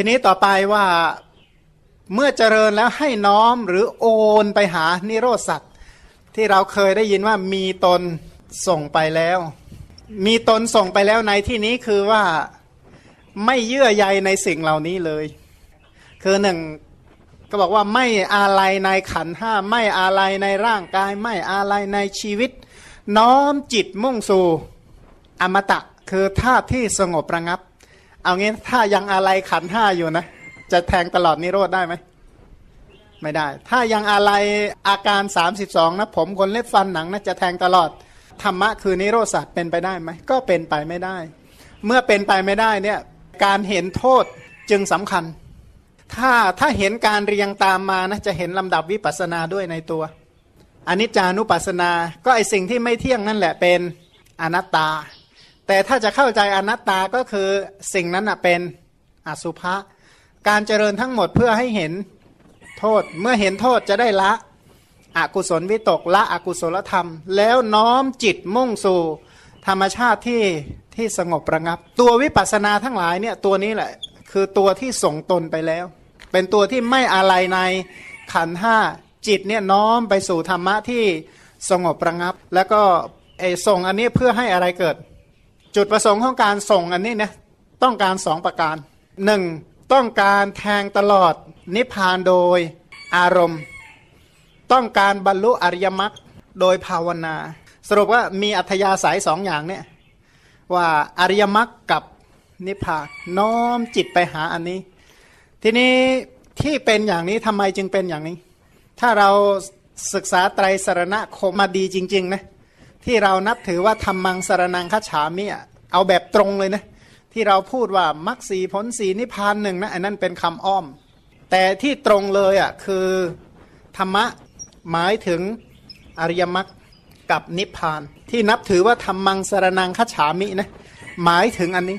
ทีนี้ต่อไปว่าเมื่อเจริญแล้วให้น้อมหรือโอนไปหานิโรธสัตว์ที่เราเคยได้ยินว่ามีตนส่งไปแล้ว มีตนส่งไปแล้วในที่นี้คือว่าไม่เยื่อใยในสิ่งเหล่านี้เลย คือหนึ่งก็บอกว่าไม่อาลัยในขันห้าไม่อาลัยในร่างกาย ไม่อาลัยในชีวิต น้อมจิตมุ่งสู่อมตะ คือธาตุที่สงบระงับ เอางี้ถ้ายังอาลัยขันห้าอยู่นะ จะแทงตลอดนิโรธได้ไหม ไม่ได้ ถ้ายังอาลัยอาการ 32 นะ ผมคนเล็บฟันหนังนะจะแทงตลอด ธรรมะคือนิโรธสัตว์เป็นไปได้ไหม ก็เป็นไปไม่ได้ เมื่อเป็นไปไม่ได้เนี่ยการเห็นโทษจึงสำคัญ ถ้าถ้าเห็นการเรียงตามมานะจะเห็นลำดับวิปัสสนาด้วยในตัวอนิจจานุปัสสนา ก็ไอสิ่งที่ไม่เที่ยงนั่นแหละเป็นอนัตตา แต่ถ้าจะเข้าใจอนัตตาก็คือสิ่งนั้นเป็นอสุภะการเจริญทั้งหมดเพื่อให้เห็นโทษเมื่อเห็นโทษจะได้ละอกุศลวิตกละอกุศลธรรม แล้วน้อมจิตมุ่งสู่ธรรมชาติที่ที่สงบประงับ ตัววิปัสสนาทั้งหลายเนี่ยตัวนี้แหละ คือตัวที่ส่งตนไปแล้ว เป็นตัวที่ไม่อะไรในขันธ์ห้าจิตเนี่ยน้อมไปสู่ธรรมะที่สงบประงับ แล้วก็ส่งอันนี้เพื่อให้อะไรเกิด จุดประสงค์ของการส่งอันนี้นะต้องการสองประการหนึ่งต้องการแทงตลอดนิพพานโดยอารมณ์ ต้องการบรรลุอริยมรรคโดยภาวนา สรุปว่ามีอัธยาศัยสองอย่างเนี่ยว่าอริยมรรคกับนิพพานน้อมจิตไปหาอันนี้ ทีนี้ที่เป็นอย่างนี้ทำไมจึงเป็นอย่างนี้ ถ้าเราศึกษาไตรสรณคมมาดีจริง ๆ นะ ที่เรานับถือว่าธรรมังสารนังคัจฉามิอะเอาแบบตรงเลยนะที่เราพูดว่ามรรคสีผลสีนิพพานหนึ่งนะอันนั้นเป็นคำอ้อม แต่ที่ตรงเลยอะคือธรรมะหมายถึงอริยมรรคกับนิพพาน ที่นับถือว่าธรรมังสารนังคัจฉามินะหมายถึงอันนี้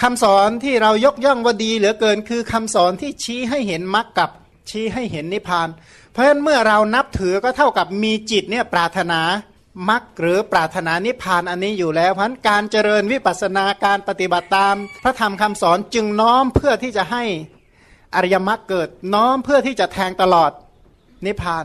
คำสอนที่เรายกย่องว่าดีเหลือเกินคือคำสอนที่ชี้ให้เห็นมรรคกับชี้ให้เห็นนิพพาน เพราะฉะนั้นเมื่อเรานับถือก็เท่ากับมีจิตเนี่ยปรารถนา มรรคหรือปรารถนานิพพานอันนี้อยู่แล้วเพราะฉะนั้นการเจริญวิปัสสนาการปฏิบัติตาม พระธรรมคำสอนจึงน้อมเพื่อที่จะให้อริยมรรคเกิดน้อมเพื่อที่จะแทงตลอดนิพพาน